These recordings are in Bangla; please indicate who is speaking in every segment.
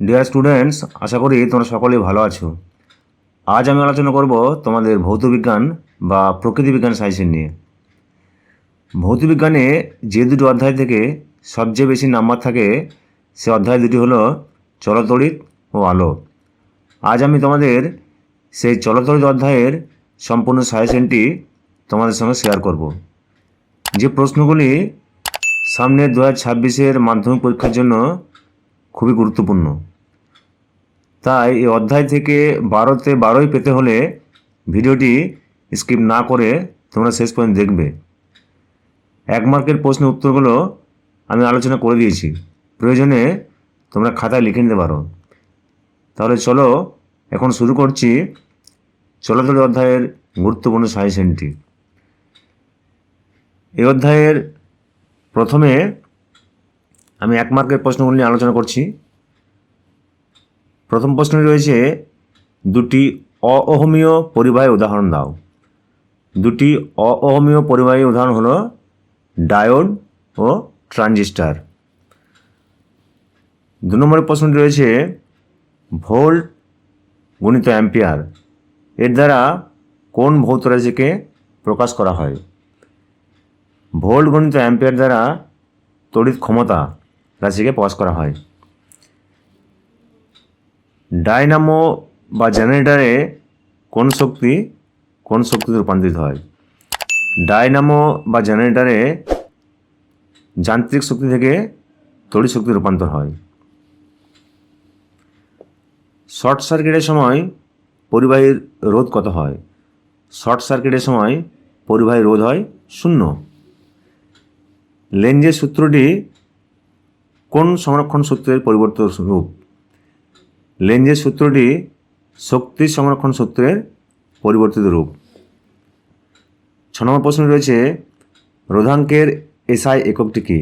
Speaker 1: ডিয়ার স্টুডেন্টস আশা করি তোমরা সকলেই ভালো আছো। আজ আমি আলোচনা করব তোমাদের ভৌতবিজ্ঞান বা প্রকৃতিবিজ্ঞান সায়েন্সের নিয়ে। ভৌতবিজ্ঞানে যে দুটো অধ্যায় থেকে সবচেয়ে বেশি নাম্বার থাকে, সে অধ্যায় দুটি হলো চলতড়িৎ ও আলো। আজ আমি তোমাদের সেই চলতড়িৎ অধ্যায়ের সম্পূর্ণ সাজেশনটি তোমাদের সঙ্গে শেয়ার করব। যে প্রশ্নগুলি সামনে দু হাজার ছাব্বিশের মাধ্যমিক পরীক্ষার জন্য খুবই গুরুত্বপূর্ণ। তাই এই অধ্যায় থেকে বারোতে বারোই পেতে হলে ভিডিওটি স্কিপ না করে তোমরা শেষ পর্যন্ত দেখবে। এক মার্কের প্রশ্নের উত্তরগুলো আমি আলোচনা করে দিয়েছি। প্রয়োজনে তোমরা খাতায় লিখে নিতে পারো। তাহলে চলো এখন শুরু করছি চলতরি অধ্যায়ের গুরুত্বপূর্ণ সাজেশনটি। এই অধ্যায়ের প্রথমে আমি এক মার্কের প্রশ্নগুলি নিয়ে আলোচনা করছি। প্রথম প্রশ্নে রয়েছে, দুটি অঅহমীয় পরিবাহী উদাহরণ দাও। দুটি অঅহমীয় পরিবাহী উদাহরণ হলো ডায়োড ও ট্রানজিস্টার। দু নম্বরের প্রশ্নটি রয়েছে, ভোল্ট গুণিত অ্যাম্পিয়ার, এর দ্বারা কোন ভৌত রাশিকে প্রকাশ করা হয়? ভোল্ট গণিত অ্যাম্পিয়ার দ্বারা তড়িৎ ক্ষমতা রাশিকে প্রকাশ করা হয়। ডাইনামো বা জেনারেটরে কোন শক্তি, কোন শক্তিতে রূপান্তরিত হয়? ডাইনামো বা জেনারেটরে যান্ত্রিক শক্তি থেকে তড়িৎ শক্তি রূপান্তর হয়। শর্ট সার্কিটের সময় পরিবাহীর রোধ কত হয়? শর্ট সার্কিটের সময় পরিবাহী রোধ হয় শূন্য। লেঞ্জের সূত্রটি কোন সংরক্ষণ সূত্রের পরিবর্তিত রূপ? লেঞ্জের সূত্রটি শক্তি সংরক্ষণ সূত্রের পরিবর্তিত রূপ। ছ নম্বর প্রশ্ন রয়েছে, রোধাঙ্কের এসআই এককটি কী?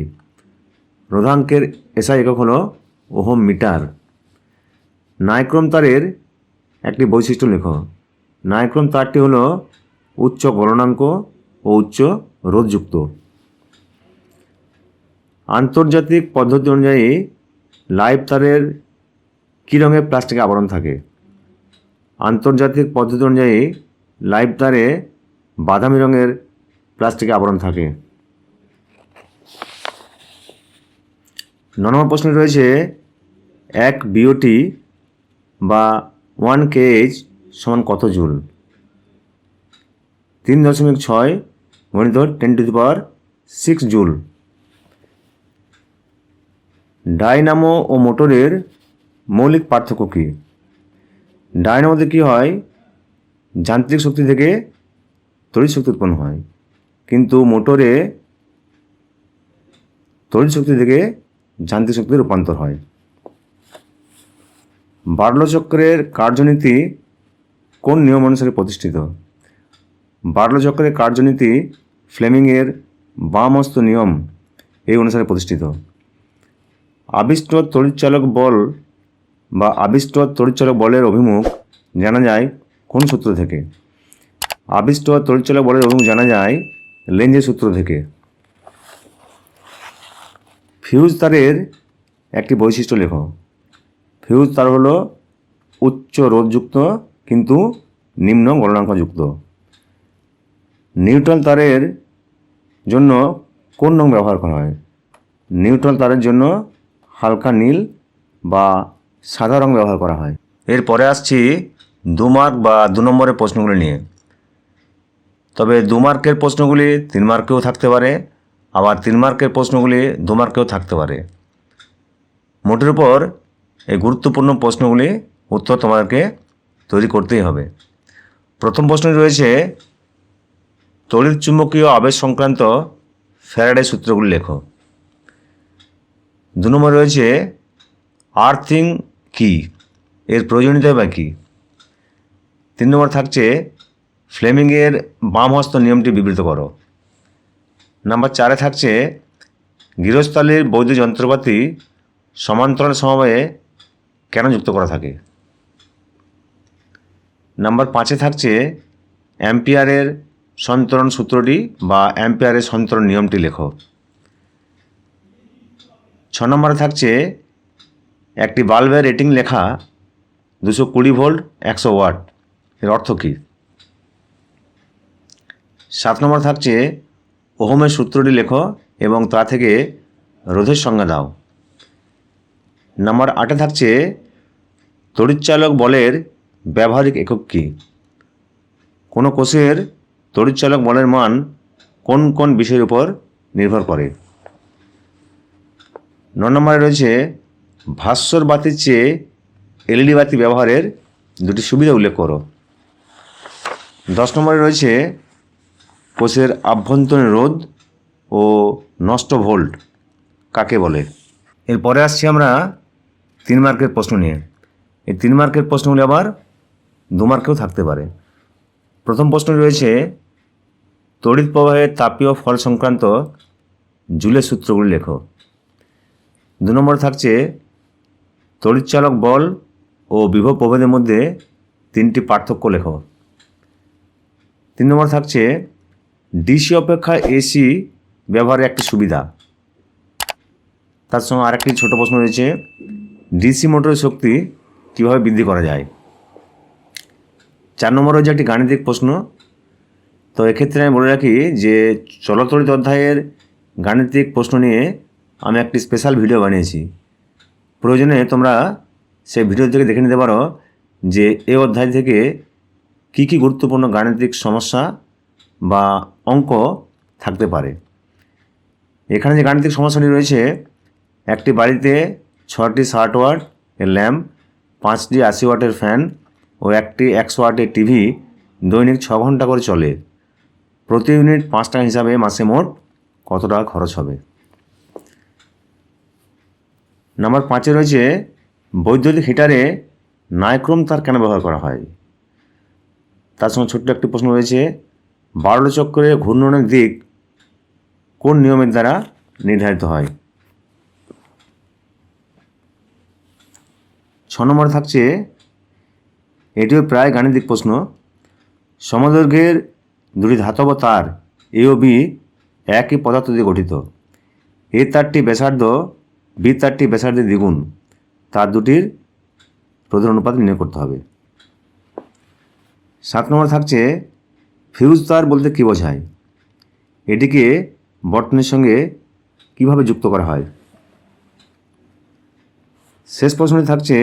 Speaker 1: রোধাঙ্কের এসআই একক হল ওহম মিটার। নাইক্রোম তারের একটি বৈশিষ্ট্য লেখ। নাইক্রোম তারটি হল উচ্চ গলনাঙ্ক ও উচ্চ রোধযুক্ত। আন্তর্জাতিক পদ্ধতি অনুযায়ী লাইভ তারের কী রঙের প্লাস্টিক আবরণ থাকে? আন্তর্জাতিক পদ্ধতি অনুযায়ী লাইভ তারে বাদামি রঙের প্লাস্টিক আবরণ থাকে। নম্বর প্রশ্ন রয়েছে, এক বিওটি বা ওয়ান কেএইচ সমান কত জুল? তিন দশমিক ছয় গণিত ten to the power six joule. Dynamo ও মোটরের মৌলিক পার্থক্য কী? ডাইনামোতে কী হয়? যান্ত্রিক শক্তি থেকে তড়িৎ শক্তি উৎপন্ন হয়। কিন্তু মোটরে তড়িৎ শক্তি থেকে যান্ত্রিক শক্তির রূপান্তর হয়। বার্লো চক্রের কার্যনীতি কোন নিয়ম অনুসারে প্রতিষ্ঠিত? বার্লো চক্রের কার্যনীতি ফ্লেমিংয়ের বামস্ত নিয়ম এই অনুসারে প্রতিষ্ঠিত। আবিষ্ট তড়িৎচালক বল বা আবিষ্ট তড়িৎচালক বলের অভিমুখ জানা যায় কোন সূত্র থেকে? আবিষ্ট তড়িৎচালক বলের অভিমুখ জানা যায় লেঞ্জের সূত্র থেকে। ফিউজ তারের একটি বৈশিষ্ট্য লেখ। ফিউজ তার হলো উচ্চ রোধযুক্ত কিন্তু নিম্ন গলনাঙ্কযুক্ত। নিউট্রাল তারের জন্য কোন রং ব্যবহার করা হয়? নিউট্রাল তারের জন্য হালকা নীল বা সাদা রং ব্যবহার করা হয়। এরপরে আসছি দু মার্ক বা দু নম্বরের প্রশ্নগুলি নিয়ে। তবে দু মার্কের প্রশ্নগুলি তিন মার্কেও থাকতে পারে, আবার তিন মার্কের প্রশ্নগুলি দু মার্কেও থাকতে পারে। মোটের উপর এই গুরুত্বপূর্ণ প্রশ্নগুলি উত্তর তোমাদেরকে তৈরি করতেই হবে। প্রথম প্রশ্ন রয়েছে তড়িৎ চুম্বকীয় আবেশ সংক্রান্ত ফ্যারাডে সূত্রগুলি লেখো। দু নম্বর রয়েছে আর্থিং কি এর প্রয়োজনীয়তা বা কী? তিন নম্বর থাকছে, ফ্লেমিংয়ের বাম হস্ত নিয়মটি বিবৃত করো। নাম্বার চারে থাকছে, গৃহস্থালির বৈদ্য যন্ত্রপাতি সমান্তরাল সমবায়ে কেন যুক্ত করা থাকে? নাম্বার পাঁচে থাকছে, অ্যাম্পিয়ারের সন্তরণ সূত্রটি বা অ্যাম্পিয়ারের সন্তরণ নিয়মটি লেখো। ছ নম্বরে থাকছে একটি বাল্বের রেটিং লেখা দুশো কুড়ি ভোল্ট একশো ওয়াট এর অর্থ কী? সাত নম্বর থাকছে ওহমের সূত্রটি লেখো এবং তা থেকে রোধের সংজ্ঞা দাও। নাম্বার আটে থাকছে তড়িৎচালক বলের ব্যবহারিক একক কী? কোনো কোষের তড়িৎচালক বলের মান কোন কোন বিষয়ের উপর নির্ভর করে? ন নম্বরে রয়েছে ভাস্বর বাতির চেয়ে এলইডি বাতি ব্যবহারের দুটি সুবিধা উল্লেখ করো। দশ নম্বরে রয়েছে কোষের আভ্যন্তরীণ রোধ ও নষ্ট ভোল্ট। কাকে বলে? এরপরে আসছি আমরা তিন মার্কের প্রশ্ন নিয়ে। এই তিন মার্কের প্রশ্নগুলি আবার দু মার্কেও থাকতে পারে। প্রথম প্রশ্ন রয়েছে, তড়িৎ প্রবাহের তাপীয় ফল সংক্রান্ত জুলের সূত্রগুলি লেখো। দু নম্বর থাকছে, তড়িৎচালক বল ও বিভব প্রভেদের মধ্যে তিনটি পার্থক্য লেখো। তিন নম্বর থাকছে, ডিসি অপেক্ষা এসি ব্যবহারের একটি সুবিধা। তার সঙ্গে আরেকটি ছোট প্রশ্ন রয়েছে, ডিসি মোটরের শক্তি কীভাবে বৃদ্ধি করা যায়? চার নম্বর হচ্ছে একটি গাণিতিক প্রশ্ন, তো এক্ষেত্রে আমি বলে রাখি যে চলতরিত অধ্যায়ের গাণিতিক প্রশ্ন নিয়ে আমি একটি স্পেশাল ভিডিও বানিয়েছি। প্রয়োজনে তোমরা সেই ভিডিও থেকে দেখে নিতে পারো যে এই অধ্যায় থেকে কী কী গুরুত্বপূর্ণ গাণিতিক সমস্যা বা অঙ্ক থাকতে পারে। এখানে যে গাণিতিক সমস্যাটি রয়েছে, একটি বাড়িতে ছটি ষাট ওয়াট এর ল্যাম্প, পাঁচটি আশি ওয়াটের ফ্যান ও একটি একশো ওয়াটের টিভি দৈনিক ছ ঘণ্টা করে চলে। প্রতি ইউনিট পাঁচ টাকা হিসাবে মাসে মোট কত টাকা খরচ হবে? নাম্বার পাঁচে রয়েছে, বৈদ্যুতিক হিটারে নাইক্রোম তার কেন ব্যবহার করা হয়? তার সঙ্গে ছোট্ট একটি প্রশ্ন রয়েছে, বারোটা চক্রে ঘূর্ণনের দিক কোন নিয়মের দ্বারা নির্ধারিত হয়? ছ নম্বরে থাকছে, এটিও প্রায় গাণিতিক প্রশ্ন, সমদৈর্ঘ্যের দুটি ধাতব তার এ ও বি একই পদার্থ দিয়ে গঠিত। এ তারটি ব্যাসার্ধ বি তারটি ব্যাসার্ধের দ্বিগুণ, তার দুটির প্রধান অনুপাত নির্ণয় করতে হবে। সাত নম্বর থাকছে, ফিউজ তার বলতে কী বোঝায়? এটিকে বটনের সঙ্গে কীভাবে যুক্ত করা হয়? শেষ প্রশ্নটি থাকছে,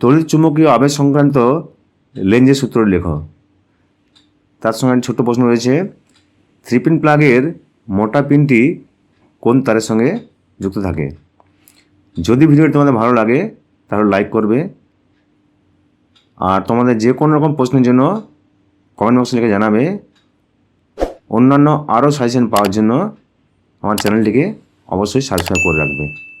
Speaker 1: তড়িৎ চুম্বকীয় আবেশ সংক্রান্ত লেঞ্জের সূত্রটি লেখ। তার সঙ্গে ছোট্ট প্রশ্ন রয়েছে থ্রি পিন প্লাগের মোটা পিনটি কোন তারের সঙ্গে যুক্ত থাকে। যদি ভিডিওটি তোমাদের ভালো লাগে, তাহলে লাইক করবে। আর তোমাদের যে কোনো রকম প্রশ্নের জন্য কমেন্ট বক্সে লিখে জানাবে। অন্যান্য আরও সাজেশন পাওয়ার জন্য আমার চ্যানেলটিকে অবশ্যই সাবস্ক্রাইব করে রাখবে।